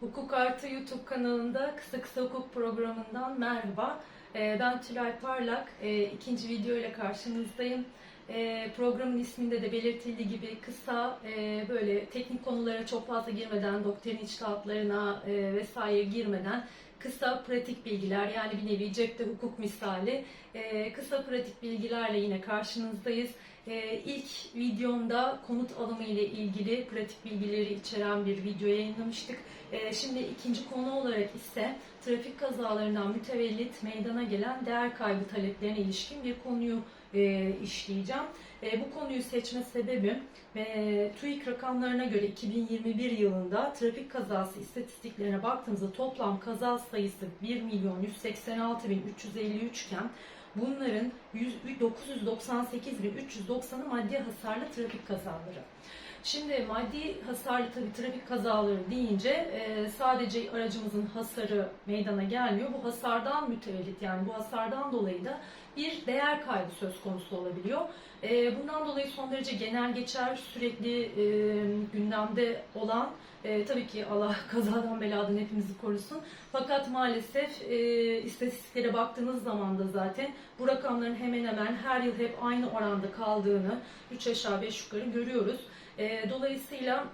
Hukuk Artı YouTube kanalında Kısa Kısa Hukuk programından merhaba. Ee, Ben Tülay Parlak. Ee, ikinci video ile karşınızdayım. Ee, Programın isminde de belirtildiği gibi kısa, e, böyle teknik konulara çok fazla girmeden, doktrin içtihatlarına e, vesaire girmeden kısa pratik bilgiler yani bir nevi cepte hukuk misali kısa pratik bilgilerle yine karşınızdayız. E, ilk videomda konut alımı ile ilgili pratik bilgileri içeren bir video yayınlamıştık. E, şimdi ikinci konu olarak ise trafik kazalarından mütevellit meydana gelen değer kaybı taleplerine ilişkin bir konuyu e, işleyeceğim. E, bu konuyu seçme sebebim e, TÜİK rakamlarına göre 2021 yılında trafik kazası istatistiklerine baktığımızda toplam kaza sayısı 1 milyon 186 bin 353 iken bunların 100 998 bin 390'ı maddi hasarlı trafik kazaları. Şimdi maddi hasarlı tabii trafik kazaları deyince e, sadece aracımızın hasarı meydana gelmiyor. Bu hasardan mütevellit yani bu hasardan dolayı da bir değer kaybı söz konusu olabiliyor. E, bundan dolayı son derece genel geçer, sürekli e, gündemde olan, e, tabii ki Allah kazadan beladan hepimizi korusun. Fakat maalesef e, istatistiklere baktığınız zaman da zaten bu rakamların hemen hemen her yıl hep aynı oranda kaldığını 3 aşağı 5 yukarı görüyoruz. E, dolayısıyla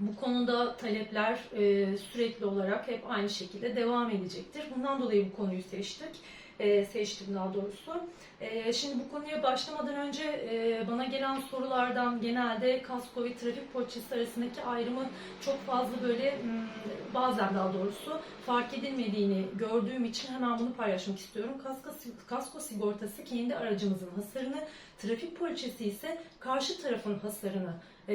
bu konuda talepler e, sürekli olarak hep aynı şekilde devam edecektir. Bundan dolayı bu konuyu seçtik. E, seçtim daha doğrusu. E, şimdi bu konuya başlamadan önce e, bana gelen sorulardan genelde kasko ve trafik poliçesi arasındaki ayrımı çok fazla böyle m, bazen daha doğrusu fark edilmediğini gördüğüm için hemen bunu paylaşmak istiyorum. Kasko, kasko sigortası kendi aracımızın hasarını, trafik poliçesi ise karşı tarafın hasarını e,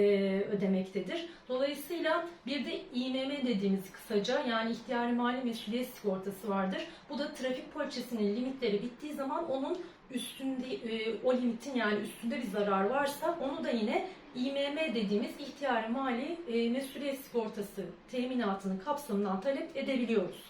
ödemektedir. Dolayısıyla bir de İMM dediğimiz kısaca yani ihtiyari mali mesuliyet sigortası vardır. Bu da trafik poliçesinin limitleri bittiği zaman onun üstünde e, o limitin yani üstünde bir zarar varsa onu da yine İMM dediğimiz ihtiyari mali e, mesuliyet sigortası teminatının kapsamından talep edebiliyoruz.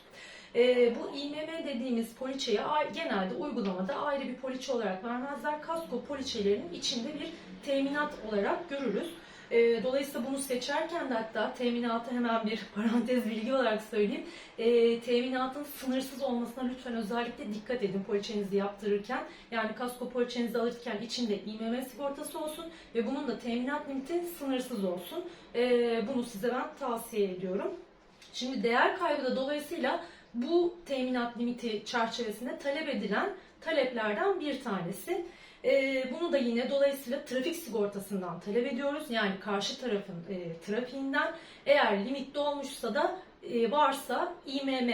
E, bu İMM dediğimiz poliçeyi genelde uygulamada ayrı bir poliçe olarak vermezler. Kasko poliçelerinin içinde bir teminat olarak görürüz. E, dolayısıyla bunu seçerken de hatta teminatı hemen bir parantez bilgi olarak söyleyeyim. E, teminatın sınırsız olmasına lütfen özellikle dikkat edin poliçenizi yaptırırken. Yani kasko poliçenizi alırken içinde İMM sigortası olsun ve bunun da teminat limiti sınırsız olsun. E, bunu size ben tavsiye ediyorum. Şimdi değer kaybı da dolayısıyla bu teminat limiti çerçevesinde talep edilen taleplerden bir tanesi. Ee, bunu da yine dolayısıyla trafik sigortasından talep ediyoruz. Yani karşı tarafın e, trafiğinden eğer limit dolmuşsa da e, varsa İMM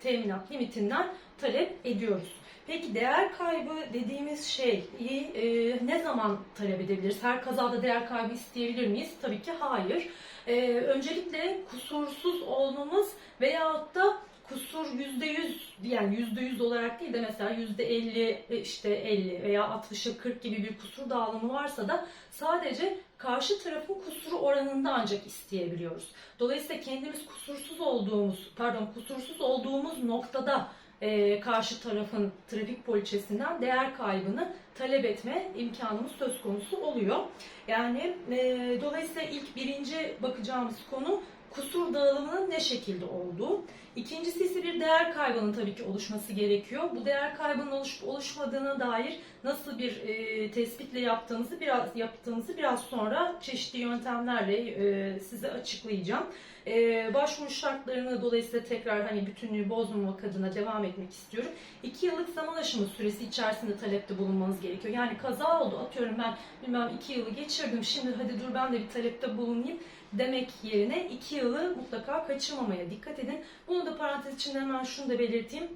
teminat limitinden talep ediyoruz. Peki değer kaybı dediğimiz şeyi e, ne zaman talep edebiliriz? Her kazada değer kaybı isteyebilir miyiz? Tabii ki hayır. E, öncelikle kusursuz olmamız veyahut da kusur yüzde yüz yani yüzde yüz olarak değil de mesela yüzde elli işte 50 veya 60'a 40 gibi bir kusur dağılımı varsa da sadece karşı tarafın kusuru oranında ancak isteyebiliyoruz. Dolayısıyla kendimiz kusursuz olduğumuz pardon kusursuz olduğumuz noktada e, karşı tarafın trafik poliçesinden değer kaybını talep etme imkanımız söz konusu oluyor. Yani e, dolayısıyla ilk birinci bakacağımız konu kusur dağılımının ne şekilde olduğu. İkincisi ise bir değer kaybının tabii ki oluşması gerekiyor. Bu değer kaybının oluşup oluşmadığına dair nasıl bir e, tespitle yaptığımızı biraz yaptığımızı biraz sonra çeşitli yöntemlerle e, size açıklayacağım. E, başvuru şartlarını dolayısıyla tekrar hani bütünlüğü bozmamak adına devam etmek istiyorum. İki yıllık zaman aşımı süresi içerisinde talepte bulunmanız gerekiyor. Yani kaza oldu atıyorum ben bilmem iki yılı geçirdim şimdi hadi dur ben de bir talepte bulunayım demek yerine iki yılı mutlaka kaçırmamaya dikkat edin. Bunu da parantez içinde hemen şunu da belirteyim.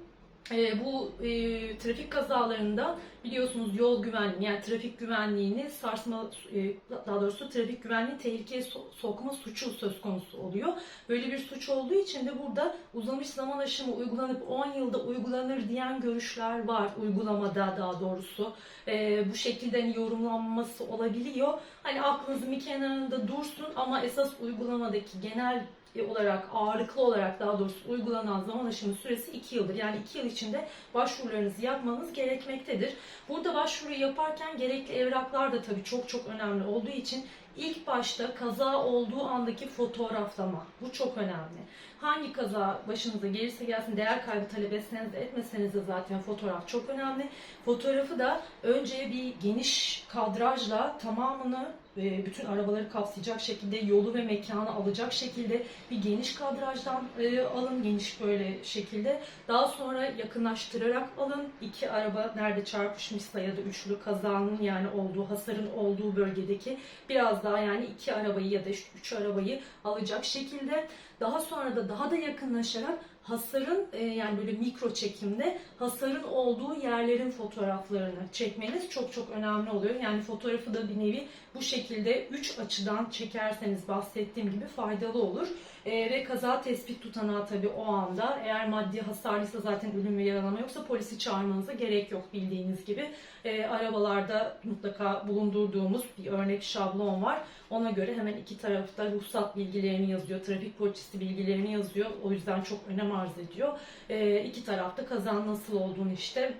E, bu e, trafik kazalarında biliyorsunuz yol güvenliği yani trafik güvenliğini sarsma e, daha doğrusu trafik güvenliği tehlikeye so- sokma suçu söz konusu oluyor. Böyle bir suç olduğu için de burada uzamış zaman aşımı uygulanıp 10 yılda uygulanır diyen görüşler var uygulamada daha doğrusu. E, bu şekilde hani yorumlanması olabiliyor. Hani aklınızın bir kenarında dursun ama esas uygulamadaki genel olarak ağırlıklı olarak daha doğrusu uygulanan zaman aşımı süresi 2 yıldır. Yani 2 yıl içinde başvurularınızı yapmanız gerekmektedir. Burada başvuru yaparken gerekli evraklar da tabii çok çok önemli olduğu için İlk başta kaza olduğu andaki fotoğraflama. Bu çok önemli. Hangi kaza başınıza gelirse gelsin değer kaybı talep etseniz etmeseniz de zaten fotoğraf çok önemli. Fotoğrafı da önce bir geniş kadrajla tamamını e, bütün arabaları kapsayacak şekilde yolu ve mekanı alacak şekilde bir geniş kadrajdan e, alın geniş böyle şekilde. Daha sonra yakınlaştırarak alın. İki araba nerede çarpışmışsa ya da üçlü kazanın yani olduğu hasarın olduğu bölgedeki biraz daha yani iki arabayı ya da üç arabayı alacak şekilde. Daha sonra da daha da yakınlaşarak hasarın e, yani böyle mikro çekimde hasarın olduğu yerlerin fotoğraflarını çekmeniz çok çok önemli oluyor. Yani fotoğrafı da bir nevi bu şekilde üç açıdan çekerseniz bahsettiğim gibi faydalı olur. E, ve kaza tespit tutanağı tabii o anda eğer maddi hasarlıysa zaten ölüm ve yaralama yoksa polisi çağırmanıza gerek yok bildiğiniz gibi. E, arabalarda mutlaka bulundurduğumuz bir örnek şablon var. Ona göre hemen iki tarafta ruhsat bilgilerini yazıyor, trafik poliçesi bilgilerini yazıyor. O yüzden çok önem arz ediyor. E, iki tarafta kazanın nasıl olduğunu işte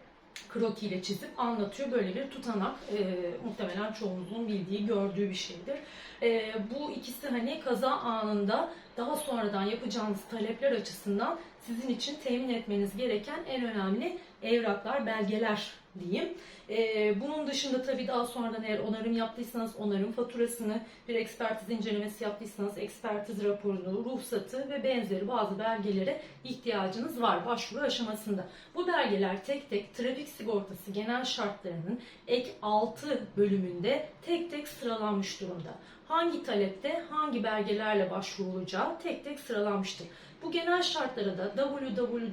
kroki ile çizip anlatıyor. Böyle bir tutanak e, muhtemelen çoğunuzun bildiği, gördüğü bir şeydir. E, bu ikisi hani kaza anında daha sonradan yapacağınız talepler açısından sizin için temin etmeniz gereken en önemli evraklar, belgeler diyeyim. Ee, bunun dışında tabii daha sonradan eğer onarım yaptıysanız onarım faturasını, bir ekspertiz incelemesi yaptıysanız ekspertiz raporunu, ruhsatı ve benzeri bazı belgelere ihtiyacınız var başvuru aşamasında. Bu belgeler tek tek trafik sigortası genel şartlarının ek 6 bölümünde tek tek sıralanmış durumda. Hangi talepte hangi belgelerle başvurulacağı tek tek sıralanmıştır. Bu genel şartlara da www.tsb.org.tr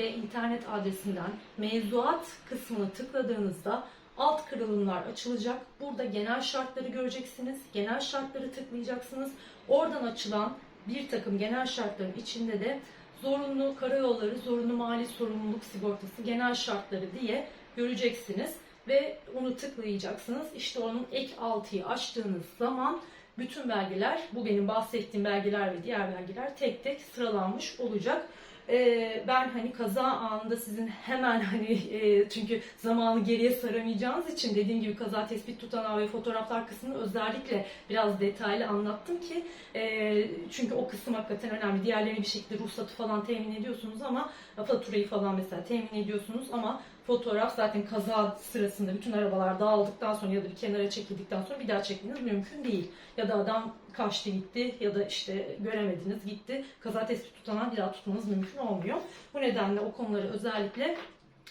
internet adresinden mevzuat kısmını tıkladığınızda alt kırılımlar açılacak. Burada genel şartları göreceksiniz. Genel şartları tıklayacaksınız. Oradan açılan bir takım genel şartların içinde de zorunlu karayolları, zorunlu mali sorumluluk sigortası genel şartları diye göreceksiniz ve onu tıklayacaksınız. İşte onun ek 6'yı açtığınız zaman bütün belgeler, bu benim bahsettiğim belgeler ve diğer belgeler tek tek sıralanmış olacak. Ee, ben hani kaza anında sizin hemen hani e, çünkü zamanı geriye saramayacağınız için dediğim gibi kaza tespit tutanağı ve fotoğraflar kısmını özellikle biraz detaylı anlattım ki e, çünkü o kısım hakikaten önemli. Diğerlerini bir şekilde ruhsatı falan temin ediyorsunuz ama faturayı falan mesela temin ediyorsunuz ama fotoğraf zaten kaza sırasında bütün arabalar dağıldıktan sonra ya da bir kenara çekildikten sonra bir daha çekmeniz mümkün değil. Ya da adam kaçtı gitti ya da işte göremediniz gitti. Kaza tespit tutanağı bir daha tutmanız mümkün olmuyor. Bu nedenle o konuları özellikle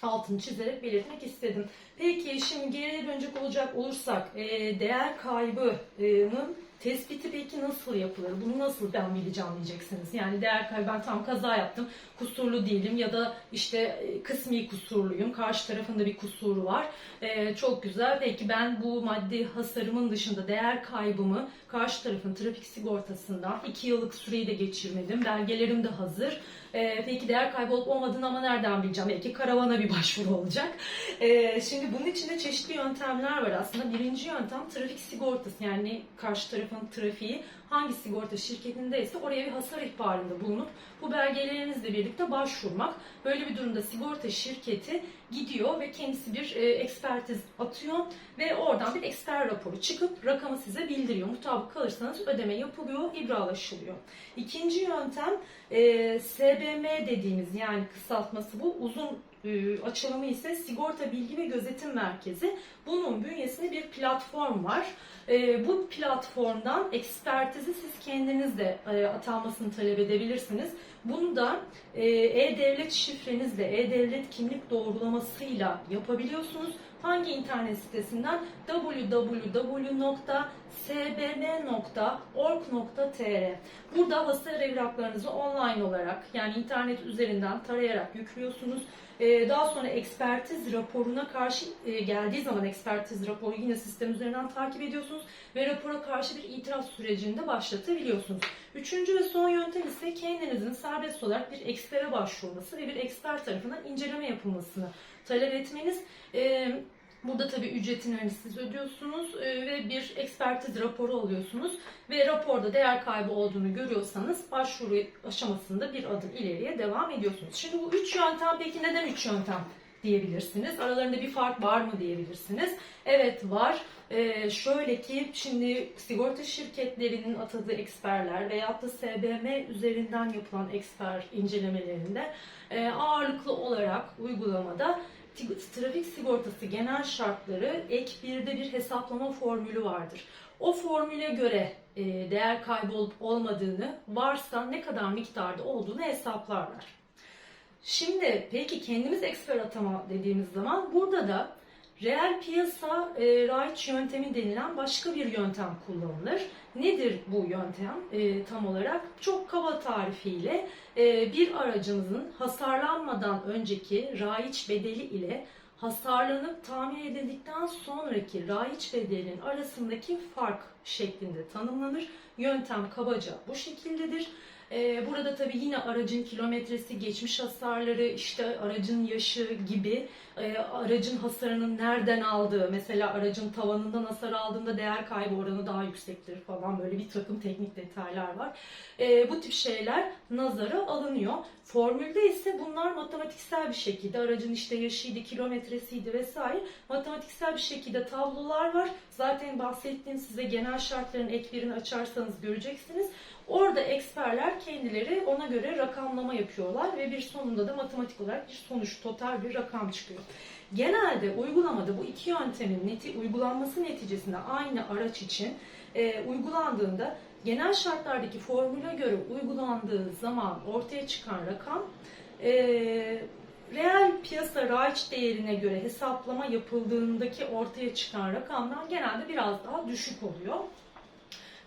altını çizerek belirtmek istedim. Peki şimdi geriye dönecek olacak olursak değer kaybının tespiti peki nasıl yapılır? Bunu nasıl ben bileceğim diyeceksiniz. Yani değer kaybı ben tam kaza yaptım. Kusurlu değilim ya da işte e, kısmi kusurluyum. Karşı tarafında bir kusuru var. E, çok güzel. Peki ben bu maddi hasarımın dışında değer kaybımı karşı tarafın trafik sigortasından 2 yıllık süreyi de geçirmedim. Belgelerim de hazır. E, peki değer kaybı olmadığını ama nereden bileceğim? Belki karavana bir başvuru olacak. E, şimdi bunun içinde çeşitli yöntemler var aslında. Birinci yöntem trafik sigortası yani karşı tarafın trafiği hangi sigorta şirketindeyse oraya bir hasar ihbarında bulunup bu belgelerinizle birlikte başvurmak. Böyle bir durumda sigorta şirketi gidiyor ve kendisi bir e, ekspertiz atıyor ve oradan bir eksper raporu çıkıp rakamı size bildiriyor. Mutabık kalırsanız ödeme yapılıyor, ibralaşılıyor. İkinci yöntem e, SBM dediğimiz yani kısaltması bu uzun açılımı ise Sigorta Bilgi ve Gözetim Merkezi. Bunun bünyesinde bir platform var. E, bu platformdan ekspertizi siz kendiniz de e, atanmasını talep edebilirsiniz. Bunu da e, e-devlet şifrenizle, e-devlet kimlik doğrulamasıyla yapabiliyorsunuz. Hangi internet sitesinden? www.sbm.org.tr Burada hasar evraklarınızı online olarak yani internet üzerinden tarayarak yüklüyorsunuz. Ee, daha sonra ekspertiz raporuna karşı e, geldiği zaman ekspertiz raporu yine sistem üzerinden takip ediyorsunuz ve rapora karşı bir itiraz sürecinde başlatabiliyorsunuz. Üçüncü ve son yöntem ise kendinizin serbest olarak bir ekspere başvurması ve bir eksper tarafından inceleme yapılmasını talep etmeniz. Ee, Burada tabii ücretini hani siz ödüyorsunuz e, ve bir ekspertiz raporu alıyorsunuz ve raporda değer kaybı olduğunu görüyorsanız başvuru aşamasında bir adım ileriye devam ediyorsunuz. Şimdi bu üç yöntem peki neden üç yöntem diyebilirsiniz. Aralarında bir fark var mı diyebilirsiniz. Evet var. Ee, şöyle ki şimdi sigorta şirketlerinin atadığı eksperler veyahut da SBM üzerinden yapılan eksper incelemelerinde e, ağırlıklı olarak uygulamada trafik sigortası genel şartları ek birde bir hesaplama formülü vardır. O formüle göre e, değer kaybı olup olmadığını varsa ne kadar miktarda olduğunu hesaplarlar. Şimdi peki kendimiz eksper atama dediğimiz zaman burada da reel piyasa e, raiç yöntemi denilen başka bir yöntem kullanılır. Nedir bu yöntem e, tam olarak? Çok kaba tarifiyle e, bir aracımızın hasarlanmadan önceki raiç bedeli ile hasarlanıp tamir edildikten sonraki raiç bedelinin arasındaki fark şeklinde tanımlanır. Yöntem kabaca bu şekildedir. Ee, Burada tabii yine aracın kilometresi, geçmiş hasarları, işte aracın yaşı gibi e, aracın hasarının nereden aldığı, mesela aracın tavanından hasar aldığında değer kaybı oranı daha yüksektir falan böyle bir takım teknik detaylar var. E, Bu tip şeyler nazara alınıyor. Formülde ise bunlar matematiksel bir şekilde aracın işte yaşıydı, kilometresiydi vesaire matematiksel bir şekilde tablolar var. Zaten bahsettiğim size genel şartların ek birini açarsanız göreceksiniz. Orada eksperler kendileri ona göre rakamlama yapıyorlar ve bir sonunda da matematik olarak bir sonuç, total bir rakam çıkıyor. Genelde uygulamada bu iki yöntemin neti, uygulanması neticesinde aynı araç için e, uygulandığında genel şartlardaki formüle göre uygulandığı zaman ortaya çıkan rakam e, reel piyasa raiç değerine göre hesaplama yapıldığındaki ortaya çıkan rakamdan genelde biraz daha düşük oluyor.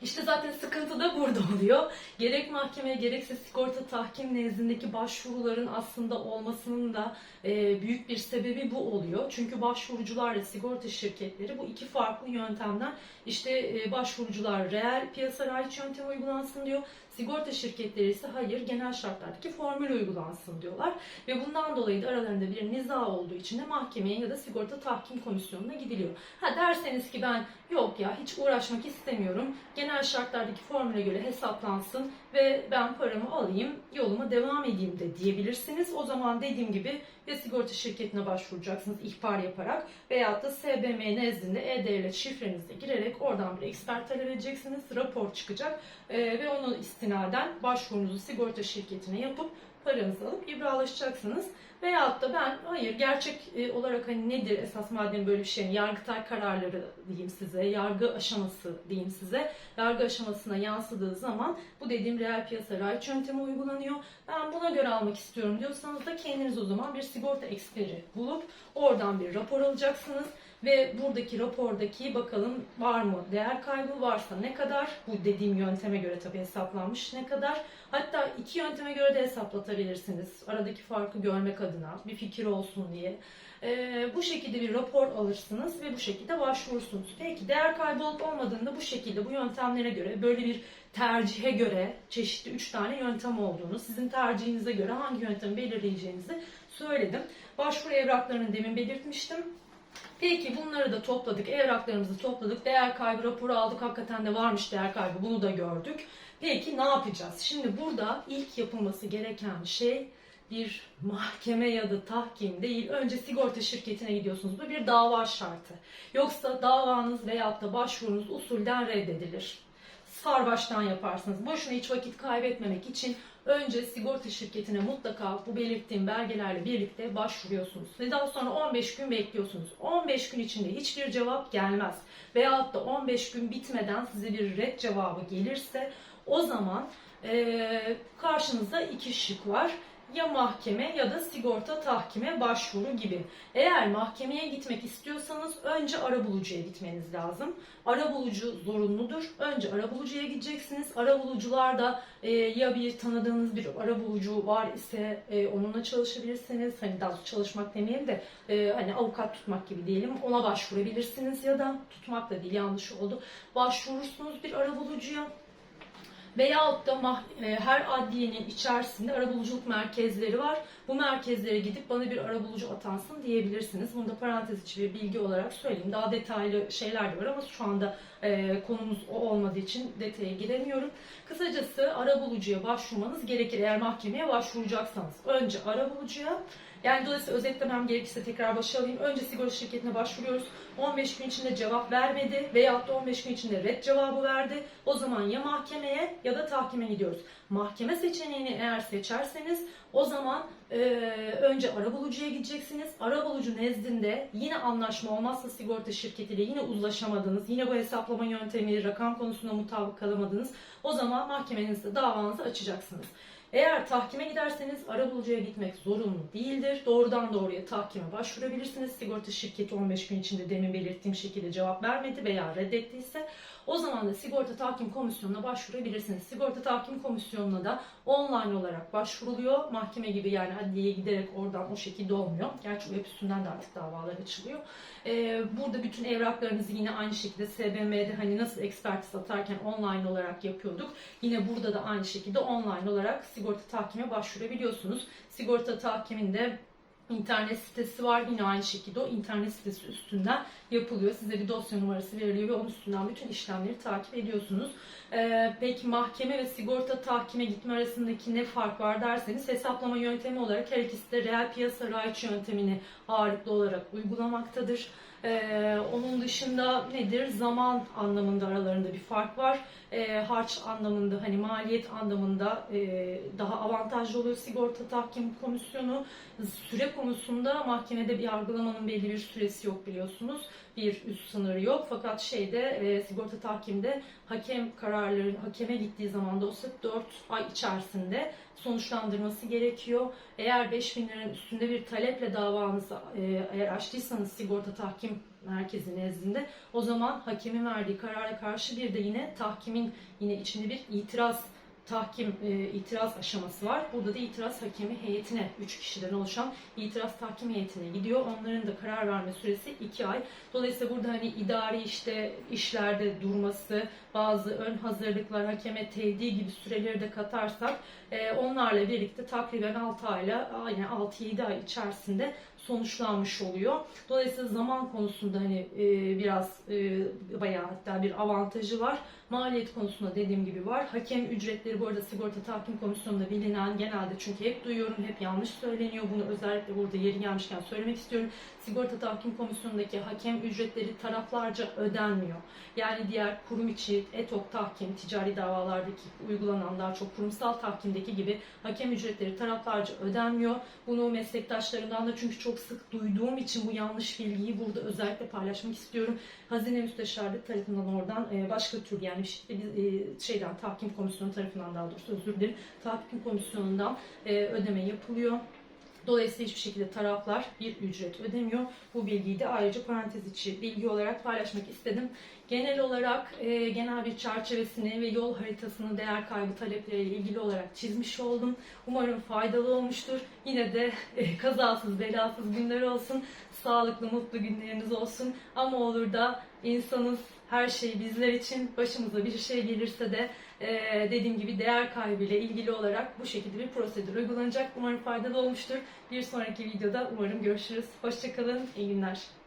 İşte zaten sıkıntı da burada oluyor. Gerek mahkemeye gerekse sigorta tahkim nezdindeki başvuruların aslında olmasının da e, büyük bir sebebi bu oluyor. Çünkü başvurucular ve sigorta şirketleri bu iki farklı yöntemden işte e, başvurucular reel piyasa raiç yöntemi uygulansın diyor. Sigorta şirketleri ise hayır genel şartlardaki formül uygulansın diyorlar. Ve bundan dolayı da aralarında bir niza olduğu için de mahkemeye ya da sigorta tahkim komisyonuna gidiliyor. Ha derseniz ki ben yok ya hiç uğraşmak istemiyorum. Genel şartlardaki formüle göre hesaplansın ve ben paramı alayım yoluma devam edeyim de diyebilirsiniz. O zaman dediğim gibi ya sigorta şirketine başvuracaksınız ihbar yaparak veyahut da SBM nezdinde e-devlet şifrenizle girerek oradan bir eksper talep edeceksiniz. Rapor çıkacak e, ve onu istinaden başvurunuzu sigorta şirketine yapıp paranızı alıp ibralaşacaksınız. Veyahut da ben hayır gerçek e, olarak hani nedir esas madem böyle bir şey? Yargıtay kararları diyeyim size yargı aşaması diyeyim size. Yargı aşamasına yansıdığı zaman bu dediğim reel piyasa raiç yöntemi uygulanıyor. Ben buna göre almak istiyorum diyorsanız da kendiniz o zaman bir sigorta eksperi bulup oradan bir rapor alacaksınız ve buradaki rapordaki bakalım var mı değer kaybı varsa ne kadar bu dediğim yönteme göre tabii hesaplanmış ne kadar hatta iki yönteme göre de hesaplatabilirsiniz aradaki farkı görmek adına bir fikir olsun diye. Ee, bu şekilde bir rapor alırsınız ve bu şekilde başvurursunuz. Peki değer kaybı olup olmadığında bu şekilde bu yöntemlere göre böyle bir tercihe göre çeşitli 3 tane yöntem olduğunu, sizin tercihinize göre hangi yöntemi belirleyeceğinizi söyledim. Başvuru evraklarını demin belirtmiştim. Peki bunları da topladık, evraklarımızı topladık, değer kaybı raporu aldık, hakikaten de varmış değer kaybı, bunu da gördük. Peki ne yapacağız? Şimdi burada ilk yapılması gereken şey bir mahkeme ya da tahkim değil. Önce sigorta şirketine gidiyorsunuz. Bu bir dava şartı. Yoksa davanız veyahut da başvurunuz usulden reddedilir. Sarbaştan yaparsınız. Boşuna hiç vakit kaybetmemek için önce sigorta şirketine mutlaka bu belirttiğim belgelerle birlikte başvuruyorsunuz. Ve daha sonra 15 gün bekliyorsunuz. 15 gün içinde hiçbir cevap gelmez. Veyahut da 15 gün bitmeden size bir red cevabı gelirse o zaman eee karşınızda iki şık var ya mahkeme ya da sigorta tahkime başvuru gibi. Eğer mahkemeye gitmek istiyorsanız önce arabulucuya gitmeniz lazım. Arabulucu zorunludur. Önce arabulucuya gideceksiniz. Arabulucular da e, ya bir tanıdığınız bir arabulucu var ise e, onunla çalışabilirsiniz. Hani daha doğrusu çalışmak demeyelim de e, hani avukat tutmak gibi diyelim. Ona başvurabilirsiniz ya da tutmak da değil yanlış oldu. Başvurursunuz bir arabulucuya. Veyahut da e, her adliyenin içerisinde arabuluculuk merkezleri var. Bu merkezlere gidip bana bir arabulucu atansın diyebilirsiniz. Bunu da parantez içi bir bilgi olarak söyleyeyim. Daha detaylı şeyler de var ama şu anda e, konumuz o olmadığı için detaya giremiyorum. Kısacası arabulucuya başvurmanız gerekir eğer mahkemeye başvuracaksanız. Önce arabulucuya yani dolayısıyla özetlemem gerekirse tekrar başa alayım. Önce sigorta şirketine başvuruyoruz. 15 gün içinde cevap vermedi veyahut da 15 gün içinde red cevabı verdi. O zaman ya mahkemeye ya da tahkime gidiyoruz. Mahkeme seçeneğini eğer seçerseniz o zaman e, önce arabulucuya gideceksiniz. Arabulucu nezdinde yine anlaşma olmazsa sigorta şirketiyle yine uzlaşamadınız. Yine bu hesaplama yöntemi, rakam konusunda mutabık kalamadınız. O zaman mahkemenizde davanızı açacaksınız. Eğer tahkime giderseniz arabulucuya gitmek zorunlu değildir. Doğrudan doğruya tahkime başvurabilirsiniz. Sigorta şirketi 15 gün içinde demin belirttiğim şekilde cevap vermedi veya reddettiyse o zaman da sigorta tahkim komisyonuna başvurabilirsiniz. Sigorta tahkim komisyonuna da online olarak başvuruluyor. Mahkeme gibi yani adliyeye giderek oradan o şekilde olmuyor. Gerçi web üstünden de artık davalar açılıyor. Ee, burada bütün evraklarınızı yine aynı şekilde SBM'de hani nasıl ekspertiz atarken online olarak yapıyorduk. Yine burada da aynı şekilde online olarak sigorta tahkime başvurabiliyorsunuz. Sigorta tahkiminde internet sitesi var. Yine aynı şekilde o internet sitesi üstünden yapılıyor. Size bir dosya numarası veriliyor ve onun üstünden bütün işlemleri takip ediyorsunuz. Ee, peki mahkeme ve sigorta tahkime gitme arasındaki ne fark var derseniz hesaplama yöntemi olarak her ikisi de reel piyasa raiç yöntemini ağırlıklı olarak uygulamaktadır. Ee, onun dışında nedir? Zaman anlamında aralarında bir fark var. Ee, harç anlamında hani maliyet anlamında e, daha avantajlı oluyor sigorta tahkim komisyonu. Süre konusunda mahkemede bir yargılamanın belli bir süresi yok biliyorsunuz. Bir üst sınırı yok. Fakat şeyde e, sigorta tahkimde hakem kararların hakeme gittiği zaman da olsa 4 ay içerisinde sonuçlandırması gerekiyor. Eğer 5000 liranın üstünde bir taleple davanızı e, eğer açtıysanız sigorta tahkim merkezi nezdinde o zaman hakemin verdiği karara karşı bir de yine tahkimin yine içinde bir itiraz tahkim e, itiraz aşaması var. Burada da itiraz hakemi heyetine 3 kişiden oluşan itiraz tahkim heyetine gidiyor. Onların da karar verme süresi 2 ay. Dolayısıyla burada hani idari işte işlerde durması, bazı ön hazırlıklar, hakeme tevdi gibi süreleri de katarsak e, onlarla birlikte takriben 6 ayla yani 6-7 ay içerisinde sonuçlanmış oluyor. Dolayısıyla zaman konusunda hani e, biraz e, bayağı hatta bir avantajı var. Maliyet konusunda dediğim gibi var. Hakem ücretleri bu arada sigorta tahkim komisyonunda bilinen genelde çünkü hep duyuyorum, hep yanlış söyleniyor. Bunu özellikle burada yeri gelmişken söylemek istiyorum. Sigorta tahkim komisyonundaki hakem ücretleri taraflarca ödenmiyor. Yani diğer kurum içi etok tahkim, ticari davalardaki uygulanan daha çok kurumsal tahkimdeki gibi hakem ücretleri taraflarca ödenmiyor. Bunu meslektaşlarımdan da çünkü çok sık duyduğum için bu yanlış bilgiyi burada özellikle paylaşmak istiyorum. Hazine Müsteşarlığı tarafından oradan e, başka tür yani e, şeyden tahkim komisyonu tarafından daha doğrusu özür dilerim. Tahkim komisyonundan e, ödeme yapılıyor. Dolayısıyla hiçbir şekilde taraflar bir ücret ödemiyor. Bu bilgiyi de ayrıca parantez içi bilgi olarak paylaşmak istedim. Genel olarak e, genel bir çerçevesini ve yol haritasını değer kaybı talepleriyle ilgili olarak çizmiş oldum. Umarım faydalı olmuştur. Yine de e, kazasız belasız günler olsun. Sağlıklı mutlu günleriniz olsun. Ama olur da insanız her şey bizler için başımıza bir şey gelirse de e, dediğim gibi değer kaybıyla ilgili olarak bu şekilde bir prosedür uygulanacak. Umarım faydalı olmuştur. Bir sonraki videoda umarım görüşürüz. Hoşçakalın, iyi günler.